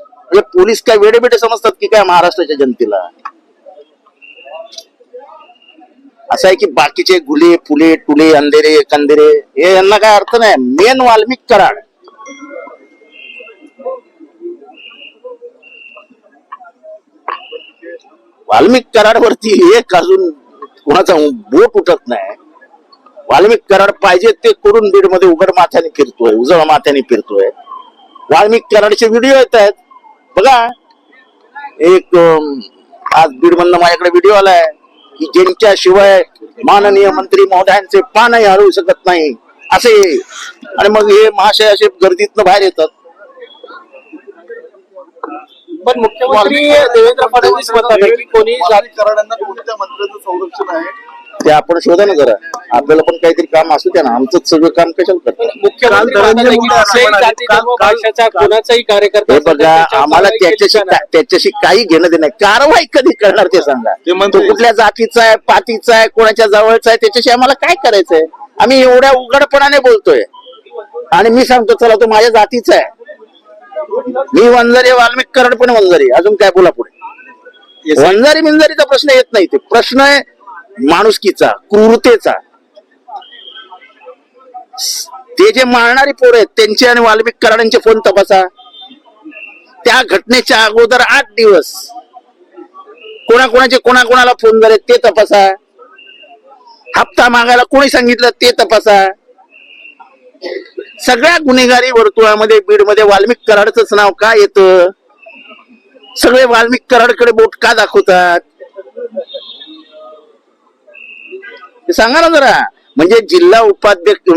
म्हणजे पोलीस काय वेडेबेटे समजतात की काय महाराष्ट्राच्या जनतेला? असं आहे की बाकीचे गुले फुले टुले अंधेरे कंधेरे हे यांना काय अर्थ नाही. मेन वाल्मिक कराड. वाल्मिक कराडवरती एक अजून कुणाचा बोट उठत नाही. वाल्मिक कराड पाहिजे ते करून बीडमध्ये उघड माथ्याने फिरतोय उजळ माथ्याने फिरतोय. वाल्मिक कराडचे व्हिडिओ येत आहेत. बघा एक आज बीड मधनं माझ्याकडे व्हिडिओ आलाय की ज्यांच्या शिवाय माननीय मंत्री महोदयांचे पानही हरवू शकत नाही. असे. आणि मग हे महाशय असे गर्दीतनं बाहेर येतात. पण मुख्यमंत्री देवेंद्र फडणवीस म्हणतात की कोणी जाती कराडांना कोणत्या मंत्र्याचं संरक्षण आहे? ते आपण शोधा ना जरा आपल्याला पण काहीतरी काम असू द्या ना. आमचंच सगळं काम कशाला करतात मुख्यमंत्री काल म्हणतात आहे की धनंजय कुठल्याही मुंडे जाती काल- धर्म काल- भाषेचा कोणाचाही कार्यकर्ता हे बघा आम्हाला त्याच्याशी. का- त्याच्याशी काही घेणं देणं नाही. कारवाई कधी करणार ते सांगा. ते म्हणतोय. तो कुठल्या जातीचा आहे पातीचा आहे कोणाच्या जवळचा आहे त्याच्याशी आम्हाला काय करायचंय? आम्ही एवढ्या उघडपणाने बोलतोय. आणि मी सांगतो चला तो माझ्या जातीचा आहे. मी वंजारी वाल्मिक करड पण वंजारी अजून काय बोला पुढे? वंजारी मिंजारीचा प्रश्न येत नाही. ते प्रश्न आहे माणुसकीचा क्रूरतेचा. ते जे मारणारी पोरं आहेत त्यांचे आणि वाल्मिक कराडांचे फोन तपासा. त्या घटनेच्या अगोदर आठ दिवस कोणाकोणाचे कोणाकोणाला फोन झाले ते तपासा. हप्ता मागायला कोणी सांगितलं ते तपासा. सगळ्या गुन्हेगारी वर्तुळामध्ये बीडमध्ये वाल्मिक कराडच नाव का येतं? सगळे वाल्मिक कराडकडे बोट का दाखवतात? ते सांगा ना जरा. म्हणजे जिल्हा उपाध्यक्ष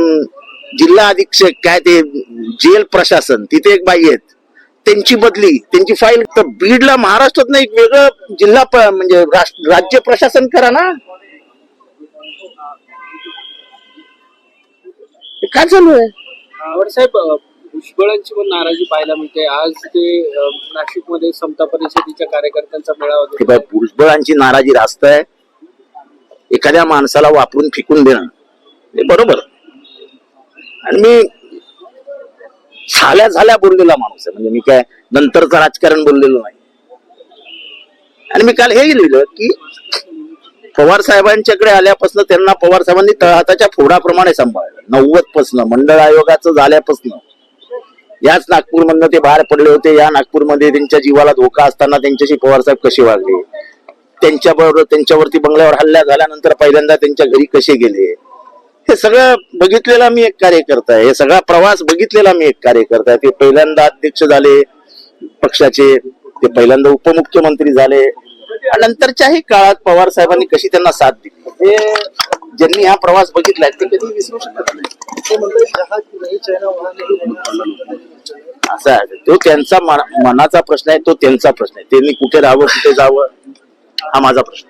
जिल्हा अधीक्षक काय ते जेल प्रशासन तिथे एक बाई आहेत. त्यांची बदली त्यांची फाईल तर बीडला महाराष्ट्रात एक वेगळं जिल्हा म्हणजे राज्य प्रशासन करा ना. काय चालू आहे? साहेब भुजबळांची पण नाराजी पाहायला मिळते. आज ते नाशिकमध्ये समता परिषदेच्या कार्यकर्त्यांचा मेळावा भुजबळांची नाराजी रास्त आहे. एखाद्या माणसाला वापरून फेकून देणं. हे बरोबर. आणि मी झाल्या झाल्या बोललेला माणूस आहे. म्हणजे मी काय नंतरचं राजकारण बोललेलो नाही. आणि मी काल हे लिहिलं की पवार साहेबांच्याकडे आल्यापासून त्यांना पवार साहेबांनी तळहाताच्या फोडाप्रमाणे सांभाळलं. नव्वद पासन मंडळ आयोगाचं झाल्यापासून. याच नागपूरमधनं ते बाहेर पडले होते. या नागपूरमध्ये त्यांच्या जीवाला धोका असताना त्यांच्याशी पवार साहेब कसे वागले? त्यांच्या बरोबर त्यांच्यावरती बंगल्यावर हल्ला झाल्यानंतर पहिल्यांदा त्यांच्या घरी कसे गेले? हे सगळं बघितलेला मी एक कार्यकर्ता आहे. हे सगळा प्रवास बघितलेला मी एक कार्यकर्ता आहे. ते पहिल्यांदा अध्यक्ष झाले पक्षाचे ते पहिल्यांदा उपमुख्यमंत्री झाले. आणि नंतरच्याही काळात पवार साहेबांनी कशी त्यांना साथ दिली? हे ज्यांनी हा प्रवास बघितलाय ते कधी विसरू शकत नाही. ते असा आहे. तो त्यांचा मना- मनाचा प्रश्न आहे तो त्यांचा प्रश्न आहे. त्यांनी कुठे राहावं कुठे जावं हा माझा प्रश्न.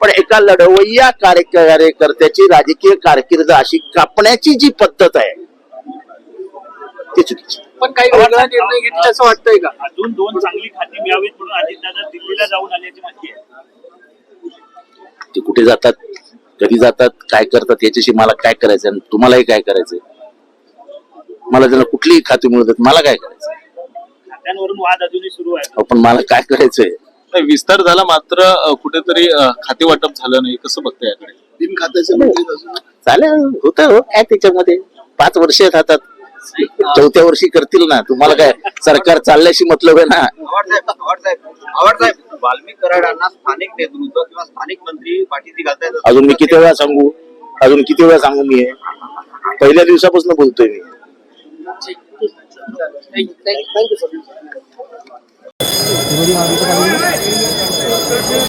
पण एका लढवय्या कार्य कार्यकर्त्याची राजकीय कारकीर्द अशी कापण्याची जी पद्धत आहे ती चुकीची. पण काही वेगळा निर्णय घेतला असं वाटतंय का? अजून दोन चांगली खाती मिळावीत म्हणून अजितदादा दिल्लीला जाऊन आल्याची माहिती आहे. ते कुठे जातात कधी जातात काय करतात याच्याशी मला काय करायचं आणि तुम्हालाही काय करायचंय? मला त्यांना कुठलीही खाती मिळतात मला काय करायचं खात्यांवरून वाद अजूनही सुरू आहे. पण मला काय करायचंय? विस्तार झाला मात्र कुठेतरी खाते वाटप झालं नाही. कसं बघताय याकडे? तीन खात्याचे चालेल होत हो. काय त्याच्यामध्ये? पाच वर्ष हातात चौथ्या वर्षी करतील ना. तुम्हाला काय सरकार चालल्याशी मतलब आहे ना? वाल्मिक कराडांना स्थानिक नेतृत्व किंवा स्थानिक मंत्री पाठीशी अजून मी किती वेळा सांगू? अजून किती वेळा सांगू मी हे? पहिल्या दिवसापासून बोलतोय मी. थँक्यू ধরে মার দিতে পারবি